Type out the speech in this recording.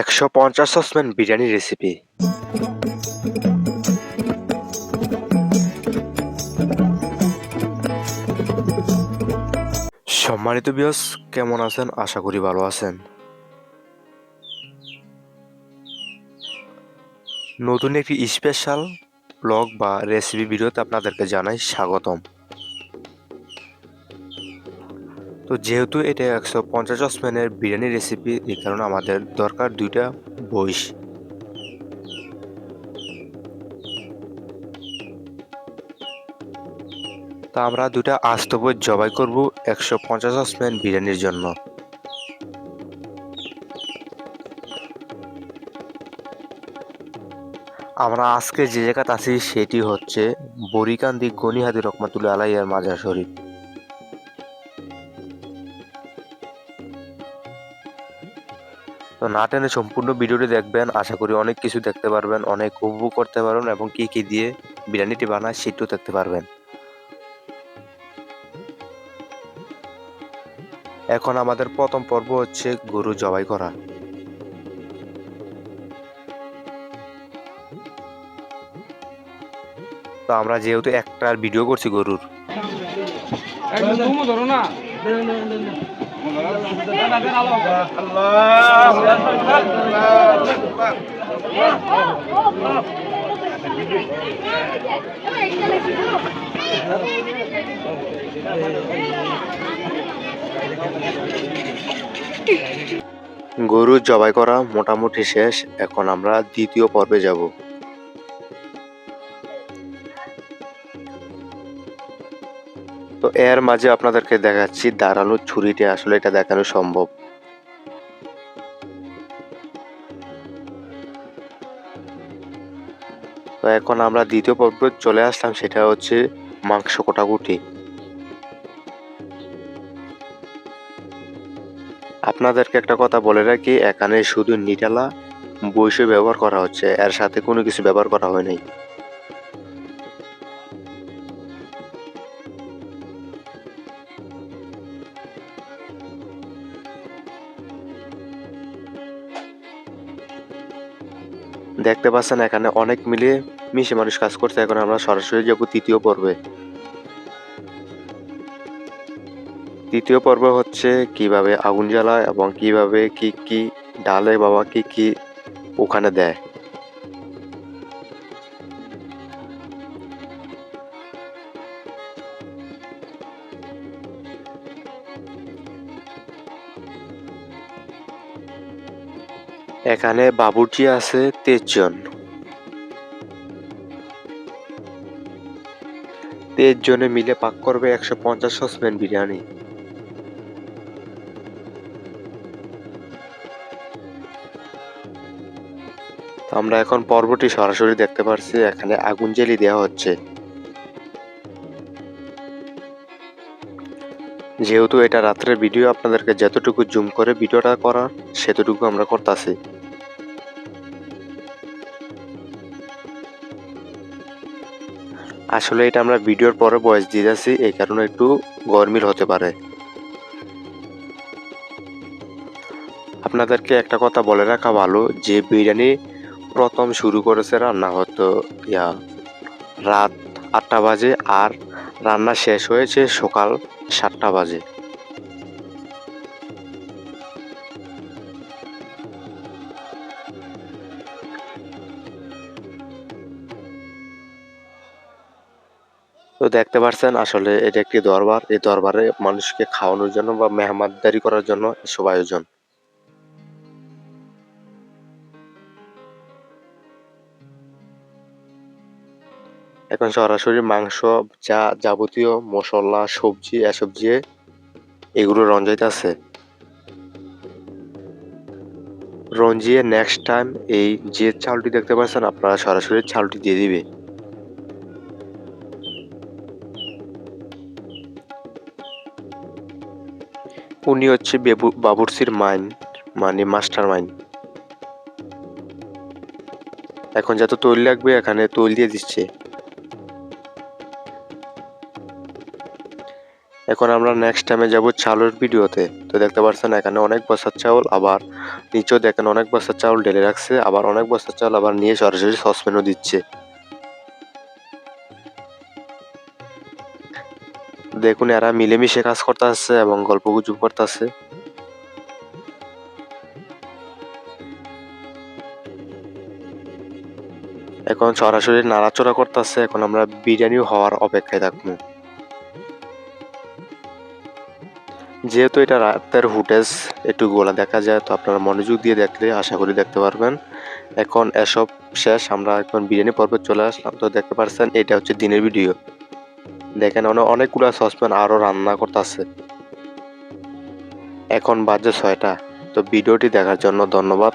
একশো পঞ্চাশ saucepan biryani recipe সম্মানিত বিয়স কেমন আছেন? আশা করি ভালো আছেন। নতুন একটি স্পেশাল ব্লগ বা রেসিপি ভিডিওতে আপনাদেরকে জানাই স্বাগতম। তো যেহেতু এটা একশো পঞ্চাশ সসপ্যানের বিরিয়ানি রেসিপি এই কারণে আমাদের দরকার দুইটা বইস তা আমরা দুটা আস্ত বই জবাই করব একশো পঞ্চাশ সসপ্যান বিরিয়ানির জন্য। আমরা আজকে যে জায়গাতে আছি সেটি হচ্ছে বরিকান্দি গনিহাদি রহমাতুল্লাহ আলাইয়ার মাজার শরীফ। তো না টেনে সম্পূর্ণ ভিডিওটি দেখবেন। আশা করি অনেক কিছু দেখতে পারবেন, অনেক উপভোগ করতে পারবেন এবং কি কি দিয়ে বিরিয়ানিটি বানায় সেটিও দেখতে পারবেন। এখন আমাদের প্রথম পর্ব হচ্ছে গরু জবাই করা। তো আমরা যেহেতু একটার ভিডিও করছি গরুর। না। গরু জবাই করা মোটামুটি শেষ। এখন আমরা দ্বিতীয় পর্বে যাব। তো এর মাঝে আপনাদেরকে দেখাচ্ছি দাঁড়ানো ছুরিটি, আসলে এটা দেখানো সম্ভব। তো এখন আমরা দ্বিতীয় পর্ব চলে আসলাম, সেটা হচ্ছে মাংস কোটাকুটি। আপনাদেরকে একটা কথা বলে রাখি, এখানে শুধু নিটালা বৈশে ব্যবহার করা হচ্ছে, এর সাথে কোনো কিছু ব্যবহার করা হয় নাই। দেখতে পাচ্ছেন, এখানে অনেক মিলে মিশে মানুষ কাজ করছে। এখন আমরা সরাসরি যাব তৃতীয় পর্বে। তৃতীয় পর্ব হচ্ছে কীভাবে আগুন জ্বালায় এবং কীভাবে কি কি ডালে বাবা কি কি ওখানে দেয়। এখানে বাবুর্চি আছে তেইশ জন। জনে মিলে পাক করবে একশো পঞ্চাশ সসপ্যান বিরিয়ানি। আমরা এখন পর্বটি সরাসরি দেখতে পারছি, এখানে আগুন জেলি দেওয়া হচ্ছে। যেহেতু এটা রাত্রের ভিডিও, আপনাদেরকে যতটুকু জুম করে ভিডিওটা করা সেতটুকু আমরা করতেছি। আসলে এটা আমরা ভিডিওর পরে বয়স দিয়ে যাচ্ছি, এই কারণে একটু গরমিল হতে পারে। আপনাদেরকে একটা কথা বলে রাখা ভালো, যে বিরিয়ানি প্রথম শুরু করেছে রান্না হতো, ইয়া, রাত আটটা বাজে আর রান্না শেষ হয়েছে সকাল সাতটা বাজে। তো দেখতে পাচ্ছেন আসলে এটা একটি দরবার। এই দরবারে মানুষকে খাওয়ানোর জন্য বা মেহমানদারি করার জন্য এসব আয়োজন। এখন সরাসরি মাংস যা যাবতীয় মশলা, সবজি, এসব দিয়ে এগুলো রঞ্জাইতে আছে রঞ্জিয়ে নেক্সট টাইম এই যে চালটি দেখতে পাচ্ছেন, আপনারা সরাসরি চালটি দিয়ে দিবে। উনি হচ্ছে বেবু, বাবুর্চির মাইন মানে মাস্টার মাইন্ড এখন যত তৈল লাগবে, এখানে তৈল দিয়ে দিচ্ছে। এখন আমরা নেক্সট টাইমে যাব চাউলের ভিডিওতে। তো দেখতে পাচ্ছেন, এখানে অনেক বস্তার চাউল, আবার নিচেও দেখেন অনেক বস্তার চাউল ঢেলে রাখছে, আবার অনেক বস্তার চাউল আবার নিয়ে সরাসরি সসপ্যানও দিচ্ছে। দেখুন, এরা মিলেমিশে কাজ করতে আসছে এবং গল্প গুজব করতে আসছে এখন সরাসরি নাড়াচড়া করতেছে, এখন আমরা বিরিয়ানি হওয়ার অপেক্ষায় থাকব। যেহেতু এটা রাতের ফুটেজ, একটু গোলা দেখা যায়, তো আপনারা মনোযোগ দিয়ে দেখলে, আশা করি দেখতে পারবেন। এখন এসব শেষ, আমরা এখন বিরিয়ানি পর্বে চলে আসলাম। তো দেখতে পারছেন, এটা হচ্ছে দিনের ভিডিও। দেখেন অনেক অনেকগুলো সসপ্যান আরও রান্না করতেছে। এখন বাজে ছয়টা। তো ভিডিওটি দেখার জন্য ধন্যবাদ।